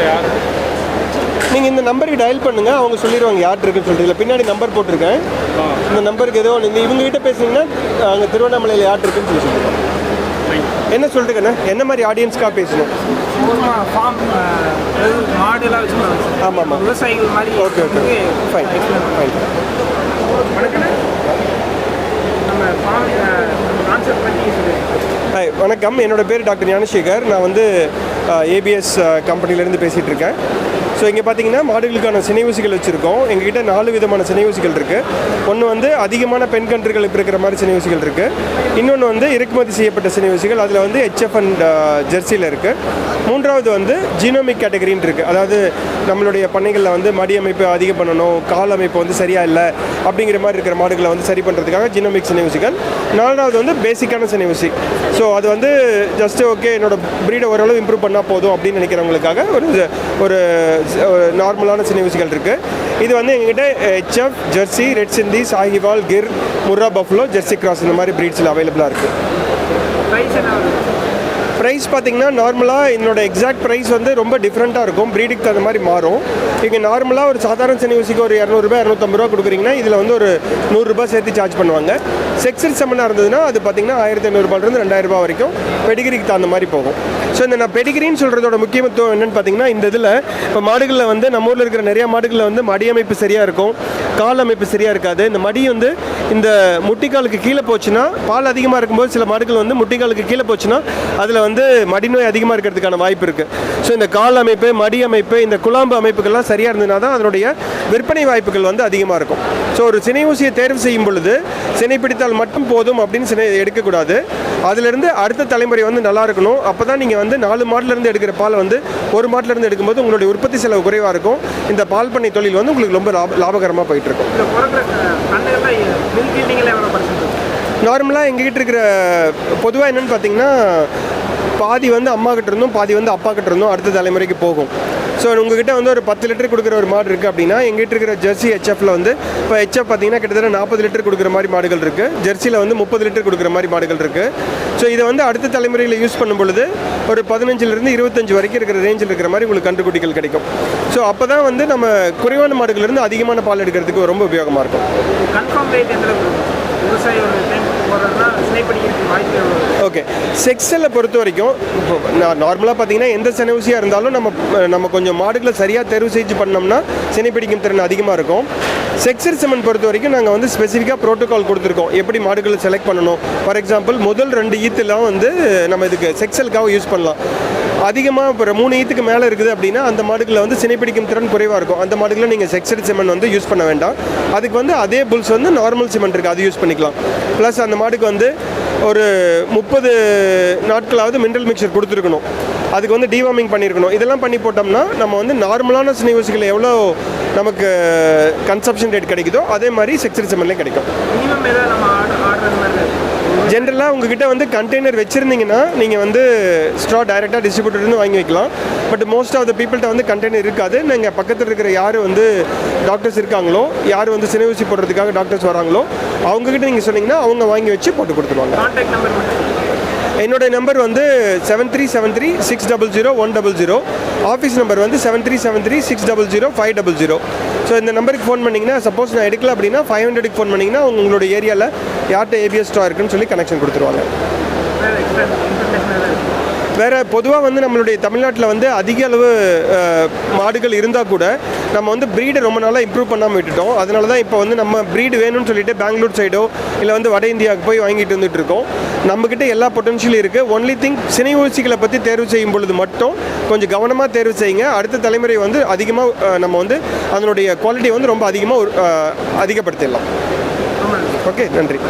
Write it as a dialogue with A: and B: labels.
A: இல்லை யார்?
B: நீங்கள் இந்த நம்பருக்கு டயல் பண்ணுங்கள் அவங்க சொல்லிடுவாங்க யார் இருக்குன்னு சொல்லிட்டு. இதில் பின்னாடி நம்பர் போட்டிருக்கேன். இந்த நம்பருக்கு ஏதோ ஒன்று இவங்க கிட்ட பேசுனீங்கன்னா அங்கே திருவண்ணாமலையில் யார் இருக்குன்னு சொல்லி சொல்லுவாங்க என்ன சொல்லிட்டுக்கண்ணா என்ன மாதிரி ஆடியன்ஸ்க்காக பேசணும்?
C: ஃபார்ம் மாடுலாம் வச்சுருக்காங்க
B: ஆமாம் ஆமாம்
C: விவசாயிகள் மாதிரி
B: ஓகே ஓகே ஃபைன் ஃபைன்
C: நம்ம ஃபார்ம் கான்செப்ட் பற்றி
B: வணக்கம். என்னோட பேர் டாக்டர் ஞானசேகர். நான் வந்து ஏபிஎஸ் கம்பெனிலேருந்து பேசிகிட்டு இருக்கேன். ஸோ இங்கே பார்த்தீங்கன்னா மாடுகளுக்கான சினை ஊசிகள் வச்சுருக்கோம். எங்ககிட்ட நாலு விதமான சினை ஊசிகள் இருக்குது ஒன்று வந்து அதிகமான பெண் கன்றுகள் இப்போ இருக்கிற மாதிரி சினை ஊசிகள் இருக்குது இன்னொன்று வந்து இறக்குமதி செய்யப்பட்ட சினையூசிகள் அதில் வந்து ஹெச்எஃப் அண்ட் ஜெர்சியில் இருக்குது மூன்றாவது வந்து ஜீனோமிக் கேட்டகரின்னு இருக்குது அதாவது நம்மளுடைய பண்ணைகளில் வந்து மடி அமைப்பு அதிகம் பண்ணணும் கால் அமைப்பு வந்து சரியாக இல்லை அப்படிங்கிற மாதிரி இருக்கிற மாடுகளை வந்து சரி பண்ணுறதுக்காக ஜீனோமிக் சினை ஊசிகள். நாலாவது வந்து பேசிக்கான சினை ஸோ அது வந்து ஜஸ்ட் ஓகே என்னோட ப்ரீடை ஓரளவு இம்ப்ரூவ் பண்ணால் போதும் அப்படின்னு நினைக்கிறவங்களுக்காக ஒரு ஒரு நார்மலான uh, சின்ன ஊசிகள் இருக்குது இது வந்து எங்ககிட்ட HF Jersey red Sindhi Sahiwal Gir Murrah buffalo Jersey cross இந்த மாதிரி ப்ரீட்ஸில் அவைலபிளாக இருக்குது
C: ப்ரைஸ்
B: பார்த்தீங்கன்னா நார்மலாக என்னோட எக்ஸாக்ட் ப்ரைஸ் வந்து ரொம்ப டிஃப்ரெண்ட்டாக இருக்கும். ப்ரீடிக்கு தகுந்த மாதிரி மாறும். இங்கே நார்மலாக ஒரு சாதாரண சனிவசிக்கு ஒரு இரநூறுபா இரநூத்தம்பது ரூபா கொடுக்குறீங்கன்னா இதில் வந்து ஒரு நூறுரூபா சேர்த்து சார்ஜ் பண்ணுவாங்க. செக்ஸட் செம்மனாக இருந்ததுன்னா அது பார்த்தீங்கன்னா ஆயிரத்தி ஐநூறுபாலேருந்து ரெண்டாயிரம் வரைக்கும் பெடிகிரிக்கு தகுந்த மாதிரி போகும். ஸோ இந்த நான் பெடிகிரின்னு சொல்கிறதோட முக்கியத்துவம் என்னென்னு பார்த்தீங்கன்னா இந்த இதில் இப்போ மாடுகளில் வந்து நம்ம ஊரில் இருக்கிற நிறைய மாடுகளில் வந்து மடி அமைப்பு சரியாக இருக்கும். கால் அமைப்பு சரியாக இருக்காது. இந்த மடி வந்து இந்த முட்டிக்காலுக்கு கீழே போச்சுன்னா பால் அதிகமாக இருக்கும்போது சில மாடுகள் வந்து முட்டிக்காலுக்கு கீழே போச்சுன்னா அதில் வந்து மடிநோய் அதிகமாக இருக்கிறதுக்கான வாய்ப்பு இருக்குது ஸோ இந்த கால் அமைப்பு மடி அமைப்பு இந்த குழாம்பு அமைப்புகள்லாம் சரியாக இருந்ததுனா தான் அதனுடைய விற்பனை வாய்ப்புகள் வந்து அதிகமாக இருக்கும். ஸோ ஒரு சினை ஊசியை தேர்வு செய்யும் பொழுது சினை பிடித்தால் மட்டும் போதும் அப்படின்னு சினை எடுக்கக்கூடாது. அதிலிருந்து அடுத்த தலைமுறை வந்து நல்லா இருக்கணும். அப்போ தான் நீங்கள் வந்து நாலு மாட்டிலேருந்து எடுக்கிற பால் வந்து ஒரு மாட்டிலேருந்து எடுக்கும்போது உங்களுடைய உற்பத்தி செலவு குறைவாக இருக்கும். இந்த பால் பண்ணை தொழில் வந்து உங்களுக்கு ரொம்ப லாப லாபகரமாக போயிட்டு இருக்கும் நார்மலாக எங்ககிட்ட இருக்கிற பொதுவாக என்னென்னு பார்த்தீங்கன்னா பாதி வந்து அம்மா கிட்ட இருந்தும் பாதி வந்து அப்பா கிட்ட இருந்தும் அடுத்த தலைமுறைக்கு போகும். ஸோ உங்ககிட்ட வந்து ஒரு பத்து லிட்டர் கொடுக்குற ஒரு மாடு இருக்குது அப்படின்னா எங்கிட்ட இருக்கிற ஜெர்சி ஹெச்எஃப்ல வந்து இப்போ ஹெச்எஃப் பார்த்தீங்கன்னா கிட்டத்தட்ட நாற்பது லிட்டர் கொடுக்குற மாதிரி மாடுகள் இருக்குது ஜெர்சியில் வந்து முப்பது லிட்டர் கொடுக்குற மாதிரி மாடுகள் இருக்குது ஸோ இதை வந்து அடுத்த தலைமுறையில் யூஸ் பண்ணும் பொழுது ஒரு பதினஞ்சுலேருந்து இருபத்தஞ்சு வரைக்கும் இருக்கிற ரேஞ்சில் இருக்கிற மாதிரி உங்களுக்கு கன்றுக்குட்டிகள் கிடைக்கும். ஸோ அப்போ தான் வந்து நம்ம குறைவான மாடுகள்லேருந்து அதிகமான பால் எடுக்கிறதுக்கு ரொம்ப உபயோகமாக இருக்கும்
C: கன்ஃபார்ம் ரேட் எந்த அளவுக்கு இருக்கும் விவசாயி ஒரு டைம் போடுறதுனா சினை படிக்கிறதுக்கு வாய்ப்பு எவ்வளோ இருக்கு?
B: ஓகே பொறுத்த வரைக்கும் இப்போ நான் நார்மலாக பார்த்தீங்கன்னா எந்த சினை இருந்தாலும் நம்ம நம்ம கொஞ்சம் மாடுகளை சரியாக தேர்வு செஞ்சு பண்ணோம்னா சினை பிடிக்கும் திறன் அதிகமாக இருக்கும். செக்ஸர் சிமெண்ட் பொறுத்த வரைக்கும் நாங்கள் வந்து ஸ்பெசிஃபிக்காக ப்ரோட்டோகால் கொடுத்துருக்கோம். எப்படி மாடுகளை செலக்ட் பண்ணணும்? ஃபார் எக்ஸாம்பிள் முதல் ரெண்டு ஈத்துலாம் வந்து நம்ம இதுக்கு செக்ஸலுக்காக யூஸ் பண்ணலாம். அதிகமாக இப்போ மூணு ஈத்துக்கு மேலே இருக்குது அப்படின்னா அந்த மாடுகளில் வந்து சினைப்பிடிக்கும் திறன் குறைவாக இருக்கும். அந்த மாடுகளில் நீங்கள் செக்ஸட் சிமெண்ட் வந்து யூஸ் பண்ண வேண்டாம். அதுக்கு வந்து அதே புல்ஸ் வந்து நார்மல் சிமெண்ட் இருக்குது அது யூஸ் பண்ணிக்கலாம். ப்ளஸ் அந்த மாடுக்கு வந்து ஒரு முப்பது நாட்களாவது மினரல் மிக்சர் கொடுத்துருக்கணும். அதுக்கு வந்து டிவார்மிங் பண்ணியிருக்கணும் இதெல்லாம் பண்ணி போட்டோம்னா நம்ம வந்து நார்மலான சினை எவ்வளோ நமக்கு கன்சப்ஷன் ரேட் கிடைக்குதோ அதே மாதிரி செக்ஸட் சிமெண்ட்லேயும் கிடைக்கும். ஜென்ரலாக உங்ககிட்ட வந்து கண்டெய்னர் வச்சுருந்தீங்கன்னா நீங்கள் வந்து ஸ்ட்ரா டைரெக்டாக டிஸ்ட்ரிபியூட்டர்னு வாங்கி வைக்கலாம். பட் மோஸ்ட் ஆஃப் த பீப்புள்கிட்ட வந்து கண்டெய்னர் இருக்காது. நீங்கள் பக்கத்தில் இருக்கிற யார் வந்து டாக்டர்ஸ் இருக்காங்களோ யார் வந்து சினை ஊசி போடுறதுக்காக டாக்டர்ஸ் வராங்களோ அவங்ககிட்ட நீங்கள் சொன்னீங்கன்னா அவங்க வாங்கி வச்சு போட்டு கொடுத்துருவாங்க. என்னோட நம்பர் வந்து seven three seven three six double zero one double zero office number வந்து seven three seven three six double zero five double zero so இந்த நம்பருக்கு ஃபோன் பண்ணிங்கன்னா சப்போஸ் நான் எடுக்கல அப்படின்னா ஃபைவ் ஹண்ட்ரடுக்கு ஃபோன் பண்ணிங்கன்னா உங்களோட ஏரியாவில் யார்கிட்ட ஏபிஎஸ் ஸ்டோர் இருக்குன்னு சொல்லி கனெக்ஷன் கொடுத்துருவாங்க.
C: வேறு
B: பொதுவாக வந்து நம்மளுடைய தமிழ்நாட்டில் வந்து அதிக அளவு மாடுகள் இருந்தால் கூட நம்ம வந்து ப்ரீடை ரொம்ப நாளாக இம்ப்ரூவ் பண்ணாமல் விட்டுட்டோம். அதனால தான் இப்போ வந்து நம்ம ப்ரீடு வேணும்னு சொல்லிட்டு பெங்களூர் சைடோ இல்லை வந்து வட இந்தியாவுக்கு போய் வாங்கிட்டு வந்துட்டு இருக்கோம். நம்மக்கிட்ட எல்லா பொட்டன்ஷியலும் இருக்குது ஒன்லி திங் சினை ஊசிகளை பற்றி தேர்வு செய்யும் பொழுது மட்டும் கொஞ்சம் கவனமாக தேர்வு செய்யுங்க. அடுத்த தலைமுறை வந்து அதிகமாக நம்ம வந்து அதனுடைய குவாலிட்டியை வந்து ரொம்ப அதிகமாக அதிகப்படுத்திடலாம். ஓகே நன்றி.